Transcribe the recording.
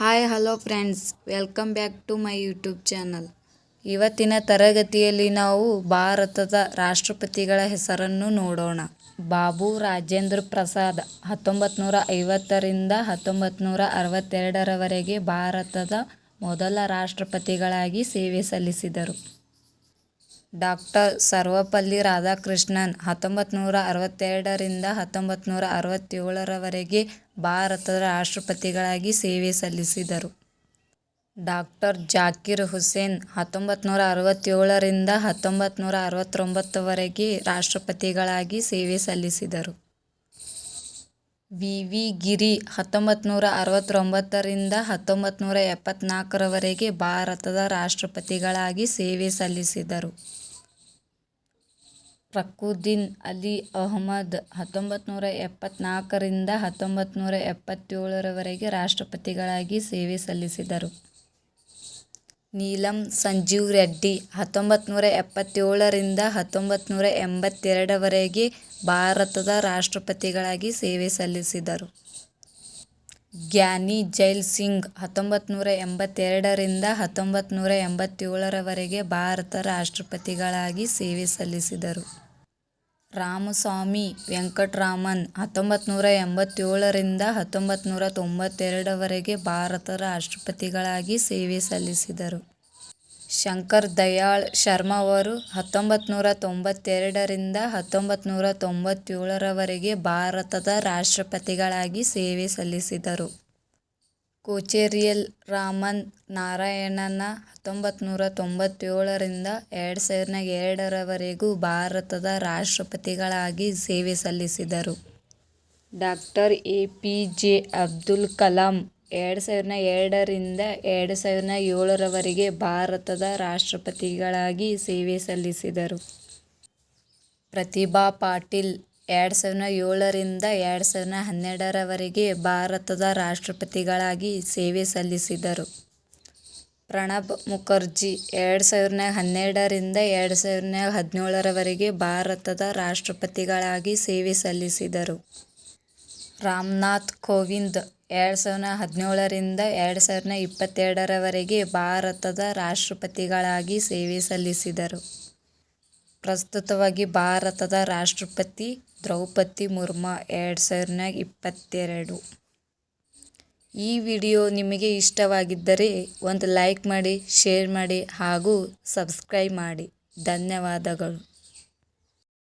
Hi, hello friends. Welcome back to my YouTube channel. ಇವತ್ತಿನ ತರಗತಿಯಲ್ಲಿ ನಾವು ಭಾರತದ ರಾಷ್ಟ್ರಪತಿಗಳ ಹೆಸರನ್ನು ನೋಡೋಣ. ಬಾಬು ರಾಜೇಂದ್ರ ಪ್ರಸಾದ್ ಹತ್ತೊಂಬತ್ತು ನೂರ ಐವತ್ತರಿಂದ ಹತ್ತೊಂಬತ್ತು ನೂರ ಅರವತ್ತೆರಡರವರೆಗೆ ಭಾರತದ ಮೊದಲ ರಾಷ್ಟ್ರಪತಿಗಳಾಗಿ ಸೇವೆ ಸಲ್ಲಿಸಿದರು. ಡಾಕ್ಟರ್ ಸರ್ವಪಲ್ಲಿ ರಾಧಾಕೃಷ್ಣನ್ ಹತ್ತೊಂಬತ್ತು ನೂರ ಅರವತ್ತೆರಡರಿಂದ ಹತ್ತೊಂಬತ್ತು ನೂರ ಅರವತ್ತೇಳರವರೆಗೆ ಭಾರತದ ರಾಷ್ಟ್ರಪತಿಗಳಾಗಿ ಸೇವೆ ಸಲ್ಲಿಸಿದರು. ಡಾಕ್ಟರ್ ಜಾಕಿರ್ ಹುಸೇನ್ ಹತ್ತೊಂಬತ್ತು ನೂರ ಅರವತ್ತೇಳರಿಂದ ಹತ್ತೊಂಬತ್ತು ನೂರ ಅರವತ್ತೊಂಬತ್ತರವರೆಗೆ ರಾಷ್ಟ್ರಪತಿಗಳಾಗಿ ಸೇವೆ ಸಲ್ಲಿಸಿದರು. ವಿ. ವಿ. ಗಿರಿ ಹತ್ತೊಂಬತ್ತು ನೂರ ಅರವತ್ತೊಂಬತ್ತರಿಂದ ಹತ್ತೊಂಬತ್ತು ನೂರ ಎಪ್ಪತ್ನಾಲ್ಕರವರೆಗೆ ಭಾರತದ ರಾಷ್ಟ್ರಪತಿಗಳಾಗಿ ಸೇವೆ ಸಲ್ಲಿಸಿದರು. ಫಕ್ರುದ್ದೀನ್ ಅಲಿ ಅಹ್ಮದ್ ಹತ್ತೊಂಬತ್ತು ನೂರ ಎಪ್ಪತ್ನಾಲ್ಕರಿಂದ ಹತ್ತೊಂಬತ್ತು ನೂರ ಎಪ್ಪತ್ತೇಳರವರೆಗೆ ರಾಷ್ಟ್ರಪತಿಗಳಾಗಿ ಸೇವೆ ಸಲ್ಲಿಸಿದರು. ನೀಲಂ, ಸಂಜೀವ್ ರೆಡ್ಡಿ ಹತ್ತೊಂಬತ್ನೂರ ಎಪ್ಪತ್ತೇಳರಿಂದ ಹತ್ತೊಂಬತ್ನೂರ ಎಂಬತ್ತೆರಡರವರೆಗೆ ಭಾರತದ ರಾಷ್ಟ್ರಪತಿಗಳಾಗಿ ಸೇವೆ ಸಲ್ಲಿಸಿದರು. ಗ್ಯಾನಿ ಜೈಲ್ ಸಿಂಗ್ ಹತ್ತೊಂಬತ್ನೂರ ಎಂಬತ್ತೆರಡರಿಂದ ಹತ್ತೊಂಬತ್ನೂರ ಎಂಬತ್ತೇಳರವರೆಗೆ ಭಾರತ ರಾಷ್ಟ್ರಪತಿಗಳಾಗಿ ಸೇವೆ ಸಲ್ಲಿಸಿದರು. ರಾಮಸ್ವಾಮಿ ವೆಂಕಟರಾಮನ್ ಹತ್ತೊಂಬತ್ತು ನೂರ ಎಂಬತ್ತೇಳರಿಂದ ಹತ್ತೊಂಬತ್ತು ನೂರ ತೊಂಬತ್ತೆರಡರವರೆಗೆ ಭಾರತದ ರಾಷ್ಟ್ರಪತಿಗಳಾಗಿ ಸೇವೆ ಸಲ್ಲಿಸಿದರು. ಶಂಕರ್ ದಯಾಳ್ ಶರ್ಮಾ ಅವರು ಹತ್ತೊಂಬತ್ತು ನೂರ ತೊಂಬತ್ತೆರಡರಿಂದ ಹತ್ತೊಂಬತ್ತು ನೂರ ತೊಂಬತ್ತೇಳರವರೆಗೆ ಭಾರತದ ರಾಷ್ಟ್ರಪತಿಗಳಾಗಿ ಸೇವೆ ಸಲ್ಲಿಸಿದರು. ಕೊಚೇರಿಲ್ ರಾಮನ್ ನಾರಾಯಣನ ಹತ್ತೊಂಬತ್ತನೂರ ತೊಂಬತ್ತೇಳರಿಂದ ಎರಡು ಸಾವಿರದ ಎರಡರವರೆಗೂ ಭಾರತದ ರಾಷ್ಟ್ರಪತಿಗಳಾಗಿ ಸೇವೆ ಸಲ್ಲಿಸಿದರು. Doctor A P J Abdul Kalam ಎರಡು ಸಾವಿರದ ಎರಡರಿಂದ ಎರಡು ಸಾವಿರದ ಏಳರವರೆಗೆ ಭಾರತದ ರಾಷ್ಟ್ರಪತಿಗಳಾಗಿ ಸೇವೆ ಸಲ್ಲಿಸಿದರು. ಪ್ರತಿಭಾ ಪಾಟೀಲ್ ಎರಡು ಸಾವಿರದ ಏಳರಿಂದ ಎರಡು ಸಾವಿರದ ಹನ್ನೆರಡರವರೆಗೆ ಭಾರತದ ರಾಷ್ಟ್ರಪತಿಗಳಾಗಿ ಸೇವೆ ಸಲ್ಲಿಸಿದರು. ಪ್ರಣಬ್ ಮುಖರ್ಜಿ ಎರಡು ಸಾವಿರದ ಹನ್ನೆರಡರಿಂದ ಎರಡು ಸಾವಿರದ ಹದಿನೇಳರವರೆಗೆ ಭಾರತದ ರಾಷ್ಟ್ರಪತಿಗಳಾಗಿ ಸೇವೆ ಸಲ್ಲಿಸಿದರು. ರಾಮನಾಥ್ ಕೋವಿಂದ್ ಎರಡು ಸಾವಿರದ ಹದಿನೇಳರಿಂದ ಎರಡು ಸಾವಿರದ ಇಪ್ಪತ್ತೆರಡರವರೆಗೆ ಭಾರತದ ರಾಷ್ಟ್ರಪತಿಗಳಾಗಿ ಸೇವೆ ಸಲ್ಲಿಸಿದರು. ಪ್ರಸ್ತುತವಾಗಿ ಭಾರತದ ರಾಷ್ಟ್ರಪತಿ ದ್ರೌಪದಿ ಮುರ್ಮು ಎರಡು ಸಾವಿರದ ಇಪ್ಪತ್ತೆರಡು. ಈ ವಿಡಿಯೋ ನಿಮಗೆ ಇಷ್ಟವಾಗಿದ್ದರೆ ಒಂದು ಲೈಕ್ ಮಾಡಿ, ಶೇರ್ ಮಾಡಿ ಹಾಗೂ ಸಬ್ಸ್ಕ್ರೈಬ್ ಮಾಡಿ. ಧನ್ಯವಾದಗಳು.